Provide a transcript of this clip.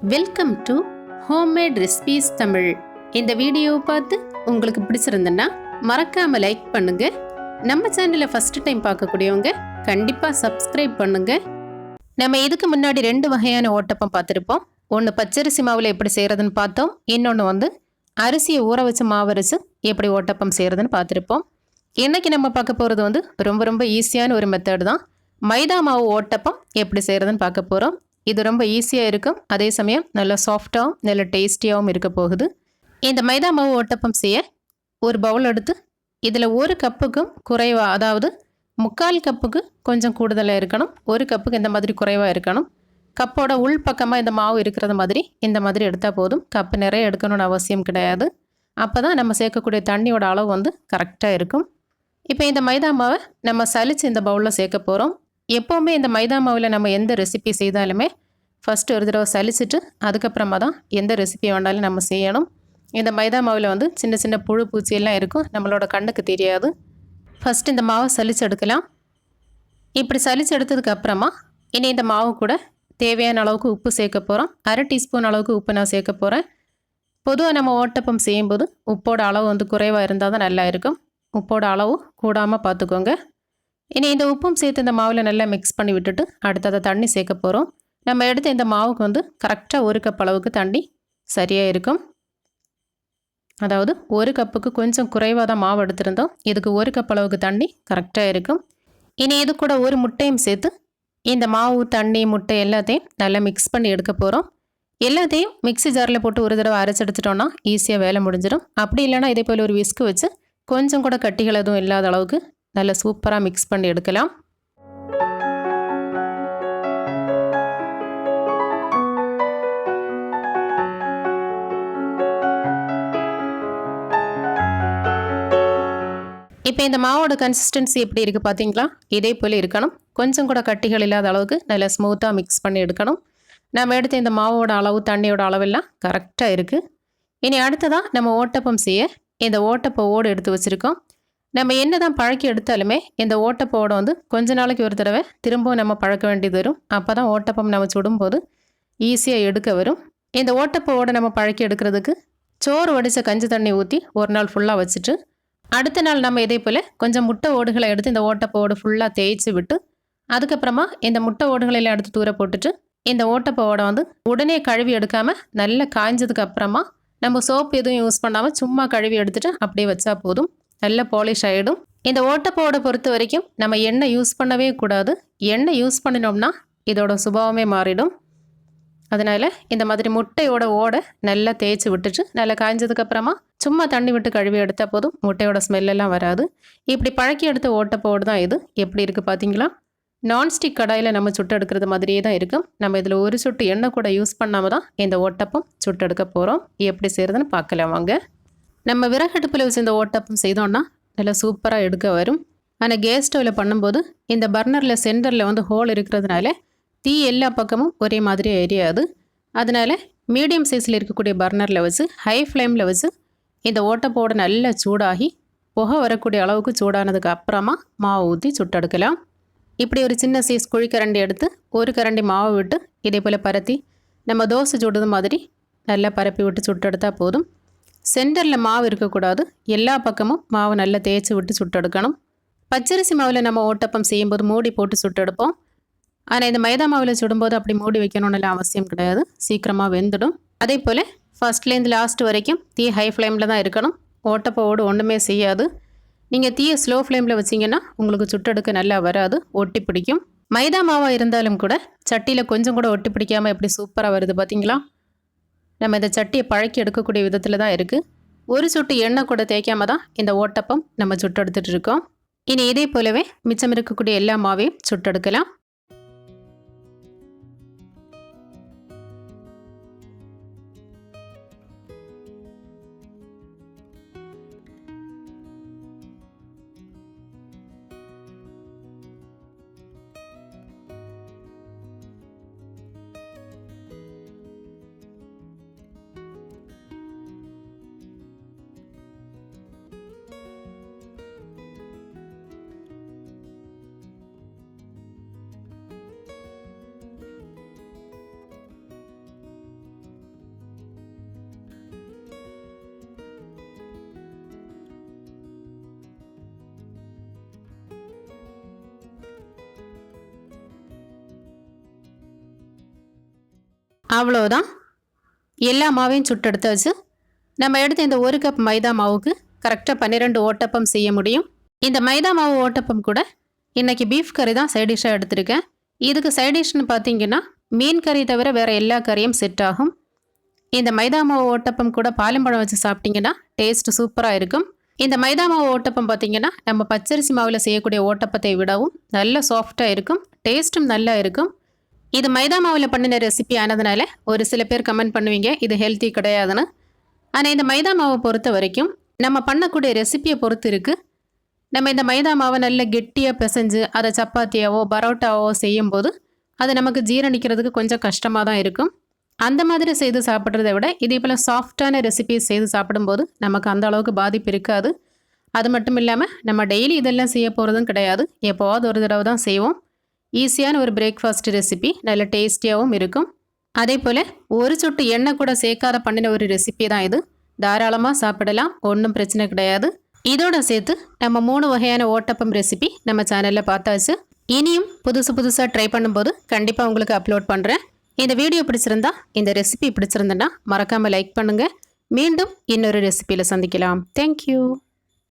Welcome to homemade recipes Tamil இந்த வீடியோவை பார்த்து உங்களுக்கு பிடிச்சிருந்துன்னா மறக்காம லைக் பண்ணுங்க. நம்ம சேனலை ஃபர்ஸ்ட் டைம் பார்க்கக்கூடியவங்க கண்டிப்பாக சப்ஸ்கிரைப் பண்ணுங்க. நம்ம இதுக்கு முன்னாடி ரெண்டு வகையான ஓட்டப்பம் பார்த்துருப்போம். ஒன்று பச்சரிசி மாவில் எப்படி செய்கிறதுன்னு பார்த்தோம். இன்னொன்று வந்து அரிசியை ஊற வச்ச மாவரிசி எப்படி ஓட்டப்பம் செய்கிறதுன்னு பார்த்துருப்போம். இன்றைக்கி நம்ம பார்க்க போகிறது வந்து ரொம்ப ரொம்ப ஈஸியான ஒரு மெத்தட் தான். மைதா மாவு ஓட்டப்பம் எப்படி செய்கிறதுன்னு பார்க்க போகிறோம் இது ரொம்ப ஈஸியாக இருக்கும். அதே சமயம் நல்ல சாஃப்டாகவும் நல்ல டேஸ்டியாகவும் இருக்க போகுது. இந்த மைதா மாவு ஒட்டப்பம் செய்ய ஒரு பவுல் எடுத்து இதில் ஒரு கப்புக்கும் குறைவாக அதாவது முக்கால் கப்புக்கு கொஞ்சம் கூடுதலாக இருக்கணும். ஒரு கப்புக்கு இந்த மாதிரி குறைவாக இருக்கணும். கப்போட உள் பக்கமாக இந்த மாவு இருக்கிறது மாதிரி இந்த மாதிரி எடுத்தால் போதும். கப்பு நிறைய எடுக்கணும்னு அவசியம் கிடையாது. அப்போ தான் நம்ம சேர்க்கக்கூடிய தண்ணியோட அளவு வந்து கரெக்டாக இருக்கும். இப்போ இந்த மைதா மாவை நம்ம சலித்து இந்த பவுலில் சேர்க்க போகிறோம் எப்போவுமே இந்த மைதா மாவில் நம்ம எந்த ரெசிபி செய்தாலுமே ஃபஸ்ட்டு ஒரு தடவை சலிச்சிட்டு அதுக்கப்புறமா தான் எந்த ரெசிபி வேணாலும் நம்ம செய்யணும். இந்த மைதா மாவில் வந்து சின்ன சின்ன புழு பூச்சியெல்லாம் இருக்கும். நம்மளோட கண்ணுக்கு தெரியாது. ஃபஸ்ட்டு இந்த மாவை சலிச்சு எடுக்கலாம் இப்படி சலிச்சு எடுத்ததுக்கு அப்புறமா இனி இந்த மாவு கூட தேவையான அளவுக்கு உப்பு சேர்க்க போகிறோம் அரை டீஸ்பூன் அளவுக்கு உப்பு நான் சேர்க்க போகிறேன் பொதுவாக நம்ம ஓட்டப்பம் செய்யும்போது உப்போட அளவு வந்து குறைவாக இருந்தால் தான் நல்லா இருக்கும். உப்போட அளவு கூடாமல் பார்த்துக்கோங்க இனி இந்த உப்பும் சேர்த்து இந்த மாவில் நல்லா மிக்ஸ் பண்ணி விட்டுட்டு அடுத்ததை தண்ணி சேர்க்க போகிறோம் நம்ம எடுத்த இந்த மாவுக்கு வந்து கரெக்டாக ஒரு கப் அளவுக்கு தண்ணி சரியாக இருக்கும். அதாவது ஒரு கப்புக்கு கொஞ்சம் குறைவாக தான் மாவு எடுத்திருந்தோம். இதுக்கு ஒரு கப் அளவுக்கு தண்ணி கரெக்டாக இருக்கும். இனி இது கூட ஒரு முட்டையும் சேர்த்து இந்த மாவு தண்ணி முட்டை எல்லாத்தையும் நல்லா மிக்ஸ் பண்ணி எடுக்க போகிறோம் எல்லாத்தையும் மிக்ஸி ஜாரில் போட்டு ஒரு தடவை அரைச்செடுத்துட்டோம்னா ஈஸியாக வேலை முடிஞ்சிடும் அப்படி இல்லைன்னா இதே போல் ஒரு விஸ்கு வச்சு கொஞ்சம் கூட கட்டிகள் எதுவும் இல்லாத அளவுக்கு நல்லா சூப்பராக மிக்ஸ் பண்ணி எடுக்கலாம். இப்போ இந்த மாவோட கன்சிஸ்டன்சி எப்படி இருக்குது பார்த்தீங்களா இதே போல் இருக்கணும். கொஞ்சம் கூட கட்டிகள் இல்லாத அளவுக்கு நல்லா ஸ்மூத்தாக மிக்ஸ் பண்ணி எடுக்கணும். நம்ம எடுத்த இந்த மாவோட அளவு தண்ணியோட அளவெல்லாம் கரெக்டாக இருக்குது இனி அடுத்ததாக நம்ம ஓட்டப்பம் செய்ய இந்த ஓட்டப்பவோடு எடுத்து வச்சுருக்கோம். நம்ம என்ன தான் பழக்கி எடுத்தாலுமே இந்த ஓட்டப்போட வந்து கொஞ்ச நாளைக்கு ஒரு தடவை திரும்பவும் நம்ம பழக்க வேண்டியது வரும். அப்போ தான் ஓட்டப்பம் நம்ம சுடும்போது ஈஸியாக எடுக்க வரும். இந்த ஓட்டப்பவோட நம்ம பழக்கி எடுக்கிறதுக்கு சோறு வடித்த கஞ்சி தண்ணி ஊற்றி ஒரு நாள் ஃபுல்லாக வச்சுட்டு அடுத்த நாள் நம்ம இதே போல் கொஞ்சம் முட்டை ஓடுகளை எடுத்து இந்த ஓட்டப்போடு ஃபுல்லாக தேய்ச்சி விட்டு அதுக்கப்புறமா இந்த முட்டை ஓடுகளையெல்லாம் எடுத்து தூர போட்டுட்டு இந்த ஓட்டப்போட வந்து உடனே கழுவி எடுக்காமல் நல்லா காய்ஞ்சதுக்கு அப்புறமா நம்ம சோப் எதுவும் யூஸ் பண்ணாமல் சும்மா கழுவி எடுத்துட்டு அப்படியே வச்சா போதும். நல்ல பாலிஷ் ஆகிடும் இந்த ஓட்டப்போடை பொறுத்த வரைக்கும் நம்ம எண்ணெய் யூஸ் பண்ணவே கூடாது. எண்ணெய் யூஸ் பண்ணினோம்னா இதோட சுபாவமே மாறிடும். அதனால் இந்த மாதிரி முட்டையோட ஓடை நல்லா தேய்ச்சி விட்டுட்டு நல்லா காய்ஞ்சதுக்கப்புறமா சும்மா தண்ணி விட்டு கழுவி எடுத்தால் போதும். முட்டையோட ஸ்மெல்லெல்லாம் வராது. இப்படி பழக்கி எடுத்த ஓட்டப்போடு தான் இது. எப்படி இருக்குது பார்த்தீங்களா நான்ஸ்டிக் கடாயில் நம்ம சுட்டு எடுக்கிறது மாதிரியே தான் இருக்கும் நம்ம இதில் ஒரு சொட்டு எண்ணெய் கூட யூஸ் பண்ணாமல் தான் இந்த ஓட்டப்பம் சுட்டு எடுக்க போகிறோம் எப்படி செய்கிறதுன்னு பார்க்கலாம் வாங்க. நம்ம விறகடுப்பில் வச்சு இந்த ஓட்டப்பம் செய்தோம்னா நல்லா சூப்பராக எடுக்க வரும். ஆனால் கேஸ் ஸ்டவ்வில் பண்ணும்போது இந்த பர்னரில் சென்டரில் வந்து ஹோல் இருக்கிறதுனால தீ எல்லா பக்கமும் ஒரே மாதிரி எரியாது அதனால் மீடியம் சைஸில் இருக்கக்கூடிய பர்னரில் வச்சு ஹை ஃப்ளேமில் வச்சு இந்த ஓட்டப்போடு நல்லா சூடாகி புகை வரக்கூடிய அளவுக்கு சூடானதுக்கு அப்புறமா மாவு ஊற்றி சுட்டெடுக்கலாம். இப்படி ஒரு சின்ன சைஸ் குழிக்கரண்டி எடுத்து ஒரு கரண்டி மாவு விட்டு இதே போல் பரத்தி நம்ம தோசை சுடுறது மாதிரி நல்லா பரப்பி விட்டு சுட்டெடுத்தால் போதும். சென்டரில் மாவு இருக்கக்கூடாது. எல்லா பக்கமும் மாவு நல்லா தேய்ச்சி விட்டு சுட்டெடுக்கணும். பச்சரிசி மாவில் நம்ம ஓட்டப்பம் செய்யும்போது மூடி போட்டு சுட்டெடுப்போம். ஆனால் இந்த மைதா மாவில் சுடும்போது அப்படி மூடி வைக்கணும்னு அவசியம் கிடையாது. சீக்கிரமாக வெந்துடும். அதே போல் ஃபஸ்ட்லேருந்து லாஸ்ட் வரைக்கும் தீ ஹை ஃப்ளேமில் தான் இருக்கணும். ஓட்டப்போடு ஒன்றுமே செய்யாது. நீங்கள் தீயை ஸ்லோ ஃப்ளேமில் வச்சிங்கன்னா உங்களுக்கு சுட்டெடுக்க நல்லா வராது ஒட்டி பிடிக்கும். மைதா மாவாக இருந்தாலும் கூட சட்டியில் கொஞ்சம் கூட ஒட்டி பிடிக்காமல் எப்படி சூப்பராக வருது பார்த்தீங்களா நம்ம இந்த சட்டியை பழக்கி எடுக்கக்கூடிய விதத்தில் தான் இருக்குது ஒரு சொட்டு எண்ணெய் கூட தேய்க்காம தான் இந்த ஓட்டப்பம் நம்ம சுட்டெடுத்துட்டு இருக்கோம். இனி இதே போலவே மிச்சம் இருக்கக்கூடிய எல்லா மாவையும் சுட்டெடுக்கலாம். அவ்வளோதான் எல்லா மாவையும் சுட்டெடுத்தாச்சு நம்ம எடுத்த இந்த ஒரு கப் மைதா மாவுக்கு கரெக்டாக பன்னிரெண்டு ஓட்டப்பம் செய்ய முடியும். இந்த மைதா மாவு ஓட்டப்பம் கூட இன்றைக்கி பீஃப் கறி தான் சைடிஷ்ஷாக எடுத்திருக்கேன். இதுக்கு சைடிஷ்னு பார்த்தீங்கன்னா மீன் கறி தவிர வேறு எல்லா கறியும் செட் ஆகும். இந்த மைதா மாவு ஓட்டப்பம் கூட பாலிம்பழம் வச்சு சாப்பிட்டிங்கன்னா டேஸ்ட்டு சூப்பராக இருக்கும். இந்த மைதா மாவு ஓட்டப்பம் பார்த்தீங்கன்னா நம்ம பச்சரிசி மாவில் செய்யக்கூடிய ஓட்டப்பத்தை விடவும் நல்ல சாஃப்டாக இருக்கும். டேஸ்ட்டும் நல்லா இருக்கும். இது மைதா மாவில் பண்ணின ரெசிபி ஆனதுனால ஒரு சில பேர் கமெண்ட் பண்ணுவீங்க இது ஹெல்த்தி கிடையாதுன்னு. ஆனால் இந்த மைதா மாவை பொறுத்த வரைக்கும் நம்ம பண்ணக்கூடிய ரெசிப்பியை பொறுத்து இருக்குது நம்ம இந்த மைதா மாவை நல்ல கெட்டியாக பிசைஞ்சு அதை சப்பாத்தியாவோ பரோட்டாவோ செய்யும்போது அது நமக்கு ஜீரணிக்கிறதுக்கு கொஞ்சம் கஷ்டமாக தான் இருக்கும். அந்த மாதிரி செய்து சாப்பிட்றத விட இதே போல் சாஃப்டான ரெசிபி செய்து சாப்பிடும்போது நமக்கு அந்த அளவுக்கு பாதிப்பு இருக்காது. அது மட்டும் இல்லாமல் நம்ம டெய்லி இதெல்லாம் செய்ய போகிறதும் கிடையாது. எப்போவாவது ஒரு தடவை தான் செய்வோம். ஈஸியான ஒரு பிரேக்ஃபாஸ்ட் ரெசிபி நல்ல டேஸ்டியாகவும் இருக்கும். அதே போல் ஒரு சொட்டு எண்ணெய் கூட சேர்க்காத பண்ணின ஒரு ரெசிபி தான் இது. தாராளமாக சாப்பிடலாம். ஒன்றும் பிரச்சனை கிடையாது. இதோட சேர்த்து நம்ம மூணு வகையான ஓட்டப்பம் ரெசிபி நம்ம சேனலில் பார்த்தாச்சு. இனியும் புதுசு புதுசாக ட்ரை பண்ணும்போது கண்டிப்பாக உங்களுக்கு அப்லோட் பண்ணுறேன் இந்த வீடியோ பிடிச்சிருந்தா இந்த ரெசிபி பிடிச்சிருந்தேன்னா மறக்காமல் லைக் பண்ணுங்கள் மீண்டும் இன்னொரு ரெசிபியில் சந்திக்கலாம். தேங்க்யூ